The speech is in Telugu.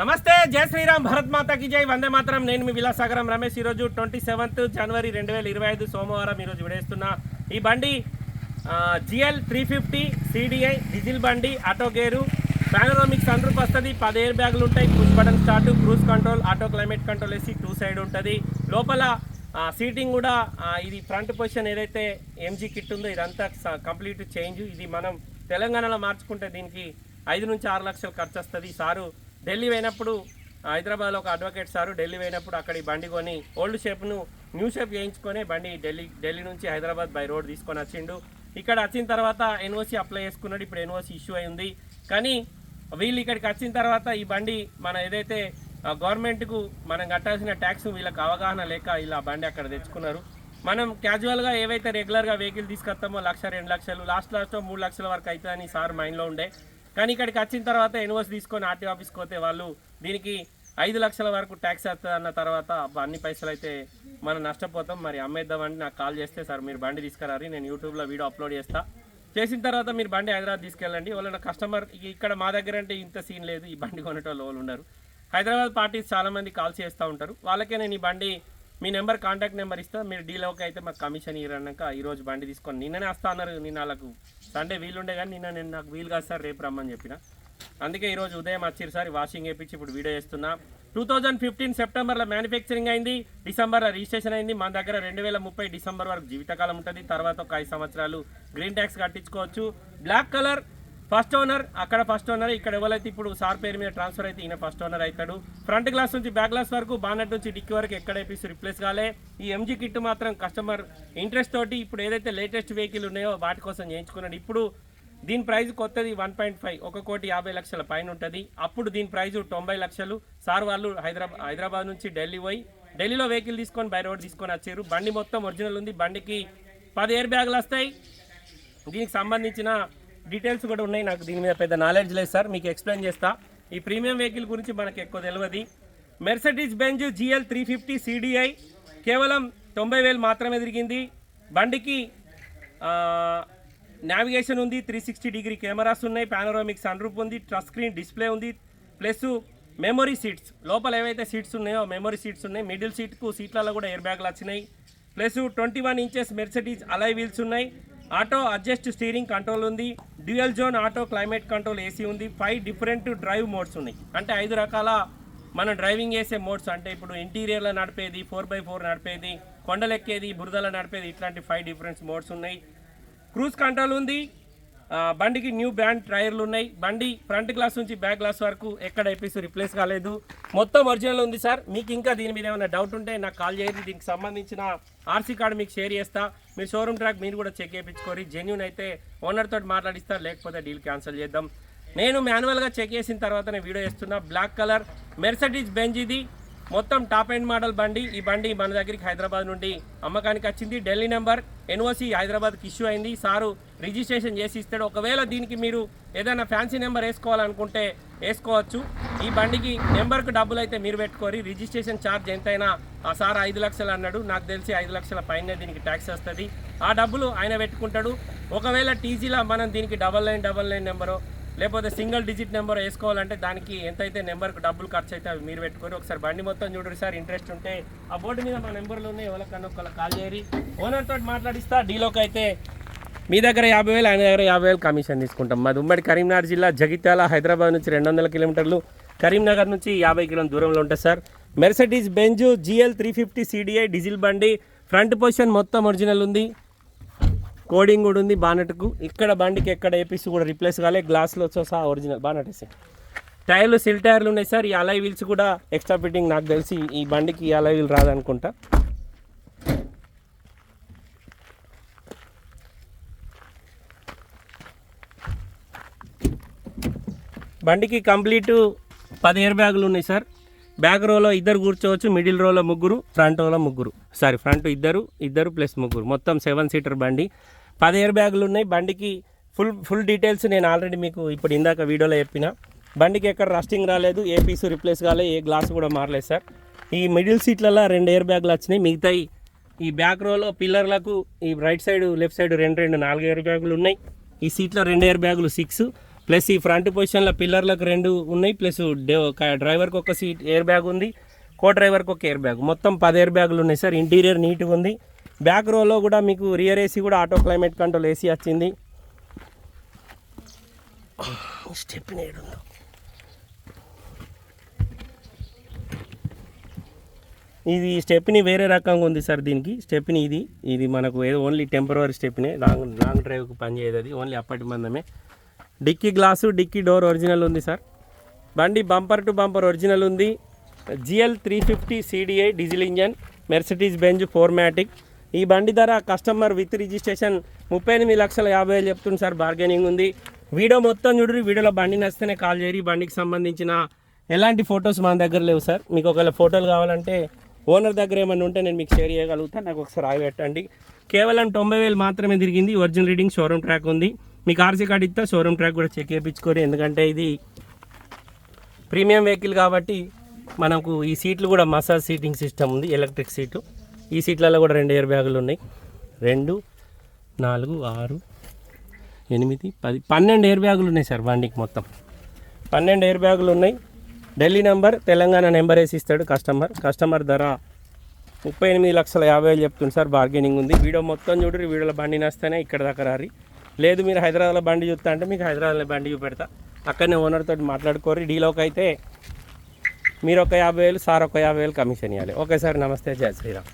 నమస్తే జై శ్రీరామ్ భరత్ మాతాకి జై. వందే మాత్రం. నేను మీ విలాసాగరం రమేష్. ఈరోజు ట్వంటీ సెవెంత్ జనవరి రెండు వేల ఇరవై ఐదు సోమవారం ఈరోజు విడేస్తున్న ఈ బండి GL three fifty CDI diesel బండి ఆటో గేరు. పానరోమిక్ సన్ వస్తుంది. పది ఎయిర్ బ్యాగులు ఉంటాయి. Push button start cruise control auto climate control వేసి టూ సైడ్ ఉంటుంది. లోపల సీటింగ్ కూడా ఇది ఫ్రంట్ పొజిషన్ ఏదైతే ఎంజీ కిట్ ఉందో ఇదంతా కంప్లీట్ చేంజ్. ఇది మనం తెలంగాణలో మార్చుకుంటే దీనికి ఐదు నుంచి ఆరు లక్షలు ఖర్చు వస్తుంది సారు ఢిల్లీ పోయినప్పుడు హైదరాబాద్లో ఒక అడ్వకేట్ సారు ఢిల్లీ పోయినప్పుడు అక్కడ ఈ బండి కొని ఓల్డ్ షేప్ను న్యూ షేప్ చేయించుకొని బండి ఢిల్లీ ఢిల్లీ నుంచి హైదరాబాద్ బై రోడ్ తీసుకొని వచ్చిండు. ఇక్కడ వచ్చిన తర్వాత ఎన్ఓసి అప్లై చేసుకున్నాడు ఇప్పుడు ఎన్ఓసి ఇష్యూ అయింది కానీ వీళ్ళు ఇక్కడికి వచ్చిన తర్వాత ఈ బండి మన ఏదైతే గవర్నమెంట్కు మనం కట్టాల్సిన ట్యాక్స్ వీళ్ళకి అవగాహన లేక ఇలా బండి అక్కడ తెచ్చుకున్నారు. మనం క్యాజువల్గా ఏవైతే రెగ్యులర్గా వెహికల్ తీసుకొస్తామో లక్ష రెండు లక్షలు లాస్ట్ లాస్ట్లో మూడు లక్షల వరకు అవుతుందని సార్ మైండ్లో ఉండే. కానీ ఇక్కడికి వచ్చిన తర్వాత ఎన్ఓసి తీసుకొని ఆర్టీ ఆఫీస్కి పోతే వాళ్ళు దీనికి ఐదు లక్షల వరకు ట్యాక్స్ వస్తుంది అన్న తర్వాత అన్ని పైసలు అయితే మనం నష్టపోతాం. మరి అమ్మేద్దామని నాకు కాల్ చేస్తే సార్ మీరు బండి తీసుకురారు నేను యూట్యూబ్లో వీడియో అప్లోడ్ చేస్తా. చేసిన తర్వాత మీరు బండి హైదరాబాద్ తీసుకెళ్ళండి. వాళ్ళ కస్టమర్ ఇక్కడ మా దగ్గర అంటే ఇంత సీన్ లేదు ఈ బండి కొనేటోళ్ళు వాళ్ళు ఉండరు. హైదరాబాద్ పార్టీస్ చాలామంది కాల్ చేస్తూ ఉంటారు. వాళ్ళకే నేను ఈ బండి మీ నెంబర్ కాంటాక్ట్ నెంబర్ ఇస్తా. మీరు డీలోకి అయితే మాకు కమిషన్ ఇరన్నాక ఈరోజు బండి తీసుకొని నిన్ననే వస్తా అన్నారు నిన్న వాళ్ళకు. సండే వీలుండే కానీ నిన్న నేను నాకు వీలు కాదు సార్ రేపు రమ్మని చెప్పిన. అందుకే ఈరోజు ఉదయం వచ్చారు సార్ వాషింగ్ వేయించి ఇప్పుడు వీడియో చేస్తున్నా. టూ థౌజండ్ ఫిఫ్టీన్ సెప్టెంబర్లో మ్యానుఫ్యాక్చరింగ్ అయింది డిసెంబర్లో రిజిస్ట్రేషన్ అయింది. మన దగ్గర రెండు వేల ముప్పై డిసెంబర్ వరకు జీవితకాలం ఉంటుంది. తర్వాత ఒక ఐదు సంవత్సరాలు గ్రీన్ ట్యాక్స్ కట్టించుకోవచ్చు. బ్లాక్ కలర్ ఫస్ట్ ఓనర్ అక్కడ ఫస్ట్ ఓనర్ ఇక్కడ ఎవరైతే ఇప్పుడు సార్ పేరు మీద ట్రాన్స్ఫర్ అయితే ఈయన ఫస్ట్ ఓనర్ అవుతాడు ఫ్రంట్ గ్లాస్ నుంచి బ్యాక్ గ్లాస్ వరకు బానట్ నుంచి డిక్కి వరకు ఎక్కడ వేపిసి రిప్లేస్ కాలే. ఈ ఎంజీ కిట్ మాత్రం కస్టమర్ ఇంట్రెస్ట్ తోటి ఇప్పుడు ఏదైతే లేటెస్ట్ వెహికల్ ఉన్నాయో వాటి కోసం చేయించుకున్నాడు. ఇప్పుడు దీని ప్రైజ్ కొత్తది వన్ పాయింట్ ఫైవ్ ఒక కోటి యాభై లక్షల పైన ఉంటుంది. అప్పుడు దీని ప్రైజ్ తొంభై లక్షలు. సార్ వాళ్ళు హైదరాబాద్ హైదరాబాద్ నుంచి ఢిల్లీ పోయి ఢిల్లీలో వెహికల్ తీసుకొని బై రోడ్ తీసుకొని వచ్చారు. బండి మొత్తం ఒరిజినల్ ఉంది. బండికి పది ఎయిర్ బ్యాగులు వస్తాయి. దీనికి సంబంధించిన డీటెయిల్స్ కూడా ఉన్నాయి. నాకు దీని మీద పెద్ద నాలెడ్జ్ లేదు సార్. మీకు ఎక్స్ప్లెయిన్ చేస్తా. ఈ ప్రీమియం వెహికల్ గురించి మనకు ఎక్కువ తెలియదు Mercedes Benz GL three fifty CDI కేవలం తొంభై వేలు మాత్రమే తిరిగింది. బండికి నావిగేషన్ ఉంది త్రీ సిక్స్టీ డిగ్రీ కెమెరాస్ ఉన్నాయి పానరోమిక్ సన్రూప్ ఉంది టచ్ స్క్రీన్ డిస్ప్లే ఉంది ప్లస్ మెమొరీ సీట్స్ లోపల ఏవైతే సీట్స్ ఉన్నాయో మెమొరీ సీట్స్ ఉన్నాయి మిడిల్ సీట్కు సీట్లలో కూడా ఎయిర్ బ్యాగ్లు వచ్చినాయి. Plus twenty one inches Mercedes alloy wheels ఉన్నాయి. ఆటో అడ్జస్ట్ స్టీరింగ్ కంట్రోల్ ఉంది. Dual zone auto climate control AC ఉంది. ఫైవ్ డిఫరెంట్ డ్రైవ్ మోడ్స్ ఉన్నాయి. అంటే ఐదు రకాల మనం డ్రైవింగ్ చేసే మోడ్స్ అంటే ఇప్పుడు ఇంటీరియర్లో నడిపేది ఫోర్ బై ఫోర్ నడిపేది కొండలెక్కేది బురదలో నడిపేది ఇట్లాంటి ఫైవ్ డిఫరెంట్ మోడ్స్ ఉన్నాయి. క్రూజ్ కంట్రోల్ ఉంది. బండికి న్యూ బ్రాండ్ టైర్లు ఉన్నాయి. బండి ఫ్రంట్ గ్లాస్ నుంచి బ్యాక్ గ్లాస్ వరకు ఎక్కడ ఎపిస్ రిప్లేస్ కాలేదు. మొత్తం ఒరిజినల్ ఉంది సార్. మీకు ఇంకా దీని మీద ఏమైనా డౌట్ ఉంటే నాకు కాల్ చేయండి. దీనికి సంబంధించిన ఆర్సీ కార్డు మీకు షేర్ చేస్తా. మీ షోరూమ్ ట్రాక్ మీరు కూడా చెక్ చేయించుకోరి జెన్యున్ అయితే ఓనర్ తోటి మాట్లాడిస్తా లేకపోతే డీల్ క్యాన్సిల్ చేద్దాం. నేను మాన్యువల్గా చెక్ చేసిన తర్వాత వీడియో చేస్తున్నా బ్లాక్ కలర్ మెర్సడీస్ బెంజ్ ఇది. మొత్తం టాప్ అండ్ మోడల్ బండి ఈ బండి మన దగ్గరికి హైదరాబాద్ నుండి అమ్మకానికి వచ్చింది. ఢిల్లీ నెంబర్ ఎన్ఓసి హైదరాబాద్కి ఇష్యూ అయింది. సారు రిజిస్ట్రేషన్ చేసి ఇస్తాడు. ఒకవేళ దీనికి మీరు ఏదైనా ఫ్యాన్సీ నెంబర్ వేసుకోవాలనుకుంటే వేసుకోవచ్చు. ఈ బండికి నెంబర్కు డబ్బులు అయితే మీరు పెట్టుకోరి రిజిస్ట్రేషన్ ఛార్జ్ ఎంతైనా ఆ సార్ ఐదు లక్షలు అన్నాడు. నాకు తెలిసి ఐదు లక్షల పైన దీనికి ట్యాక్స్ వస్తుంది. ఆ డబ్బులు ఆయన పెట్టుకుంటాడు. ఒకవేళ టీజీలో మనం దీనికి double nine double nine number లేకపోతే సింగిల్ డిజిట్ నెంబర్ వేసుకోవాలంటే దానికి ఎంతైతే నెంబర్కి డబ్బులు ఖర్చు అయితే అవి మీరు పెట్టుకొని ఒకసారి బండి మొత్తం చూడండి సార్ ఇంట్రెస్ట్ ఉంటే. ఆ బోర్డు మీద మా నెంబర్లు ఉన్నాయి ఎవరికన్నా ఒకళ్ళు కాల్ చేయరి ఓనర్ తోటి మాట్లాడిస్తా డీలోకి అయితే మీ దగ్గర యాభై వేలు ఆయన దగ్గర యాభై వేలు కమిషన్ తీసుకుంటాం. మాది ఉమ్మడి కరీంనగర్ జిల్లా జగిత్యాల హైదరాబాద్ నుంచి రెండు వందల కిలోమీటర్లు. కరీంనగర్ నుంచి యాభై కిలోమీటర్ దూరంలో ఉంటుంది sir. Mercedes Benz GL three fifty CDI diesel బండి. ఫ్రంట్ పొజిషన్ మొత్తం ఒరిజినల్ ఉంది. కోడింగ్ కూడా ఉంది బానెట్కు. ఇక్కడ బండికి ఎక్కడ ఏపీస్ కూడా రిప్లేస్ కాలే. గ్లాస్లో సహా ఒరిజినల్ బానెట్ వేసాయి టైర్లు సిల్ టైర్లు ఉన్నాయి సార్. ఈ అలై వీల్స్ కూడా ఎక్స్ట్రా ఫిట్టింగ్ నాకు తెలిసి ఈ బండికి ఈ అలై వీల్ రాదనుకుంటా. బండికి కంప్లీటు పది ఎయిర్ బ్యాగులు ఉన్నాయి సార్. బ్యాక్ రోలో ఇద్దరు కూర్చోవచ్చు. మిడిల్ రోలో ముగ్గురు ఫ్రంట్ రోలో ముగ్గురు. సారీ ఫ్రంట్ ఇద్దరు ఇద్దరు ప్లస్ ముగ్గురు. మొత్తం సెవెన్ సీటర్ బండి. పది ఎయిర్ బ్యాగులు ఉన్నాయి. బండికి ఫుల్ ఫుల్ డీటెయిల్స్ నేను ఆల్రెడీ మీకు ఇప్పుడు ఇందాక వీడియోలో చెప్పిన. బండికి ఎక్కడ రస్టింగ్ రాలేదు ఏ పీసు రిప్లేస్ కాలేదు ఏ గ్లాస్ కూడా మారలేదు సార్. ఈ మిడిల్ సీట్లలో రెండు ఎయిర్ బ్యాగులు వచ్చినాయి. మిగతాయి ఈ బ్యాక్ రోలో పిల్లర్లకు ఈ రైట్ సైడ్ లెఫ్ట్ సైడ్ రెండు రెండు నాలుగు ఎయిర్ బ్యాగులు ఉన్నాయి. ఈ సీట్లో రెండు ఎయిర్ బ్యాగులు సిక్స్ ప్లస్ ఈ ఫ్రంట్ పొజిషన్లో పిల్లర్లకు రెండు ఉన్నాయి. ప్లస్ డ్రైవర్కి ఒక సీట్ ఎయిర్ బ్యాగ్ ఉంది. కో డ్రైవర్కి ఒక ఎయిర్ బ్యాగ్. మొత్తం పది ఎయిర్ బ్యాగులు ఉన్నాయి సార్. ఇంటీరియర్ నీట్గా ఉంది. బ్యాక్ రోలో కూడా మీకు రియర్ ఏసీ కూడా ఆటో క్లైమేట్ కంట్రోల్ ఏసీ వచ్చింది. స్టెప్ ఇది స్టెప్ని వేరే రకంగా ఉంది సార్ దీనికి. స్టెప్ని ఇది. ఇది మనకు ఏదో only temporary stepney long long డ్రైవ్కి పనిచేయదు అది. ఓన్లీ అప్పటి మందమే. Dickey glass dickey door original ఉంది సార్. బండి బంపర్ టు బంపర్ ఒరిజినల్ ఉంది. GL three fifty CDI diesel engine Mercedes Benz fourmatic ఈ బండి ధర కస్టమర్ విత్ రిజిస్ట్రేషన్ ముప్పై ఎనిమిది లక్షల యాభై వేలు చెప్తుంది సార్ బార్గెనింగ్ ఉంది. వీడియో మొత్తం చూడండి వీడియోలో బండి నచ్చితేనే కాల్ చేయరు బండికి సంబంధించిన ఎలాంటి ఫొటోస్ మన దగ్గర లేవు సార్. మీకు ఒకవేళ ఫోటోలు కావాలంటే ఓనర్ దగ్గర ఏమైనా ఉంటే నేను మీకు షేర్ చేయగలుగుతాను నాకు ఒకసారి ఆగి పెట్టండి. కేవలం తొంభై వేలు మాత్రమే తిరిగింది. ఒరిజినల్ రీడింగ్ షోరూమ్ ట్రాక్ ఉంది. మీకు ఆర్సీ కార్డు ఇస్తే షోరూమ్ ట్రాక్ కూడా చెక్ చేయించుకోరు ఎందుకంటే ఇది ప్రీమియం వెహికల్ కాబట్టి మనకు ఈ సీట్లు కూడా మసాజ్ సీటింగ్ సిస్టమ్ ఉంది ఎలక్ట్రిక్ సీటు ఈ సీట్లలో కూడా రెండు ఎయిర్ బ్యాగులు ఉన్నాయి. రెండు నాలుగు ఆరు ఎనిమిది పది పన్నెండు ఎయిర్ బ్యాగులు ఉన్నాయి సార్ బండికి మొత్తం. పన్నెండు ఎయిర్ బ్యాగులు ఉన్నాయి. ఢిల్లీ నెంబర్ తెలంగాణ నెంబర్ వేసి ఇస్తాడు కస్టమర్. కస్టమర్ ధర ముప్పై ఎనిమిది లక్షల యాభై వేలు చెప్తుంది సార్ బార్గెనింగ్ ఉంది. వీడియో మొత్తం చూడరు వీడియోలో బండి నస్తేనే ఇక్కడ దాకా రారి. లేదు మీరు హైదరాబాద్లో బండి చూస్తా అంటే మీకు హైదరాబాద్లో బండి చూపెడతా. అక్కడనే ఓనర్తో మాట్లాడుకోరు డీలోకి అయితే మీరు ఒక యాభై వేలు సార్ ఒక యాభై వేలు కమిషన్ ఇవ్వాలి ఓకే సార్ నమస్తే. జయ శ్రీరామ్.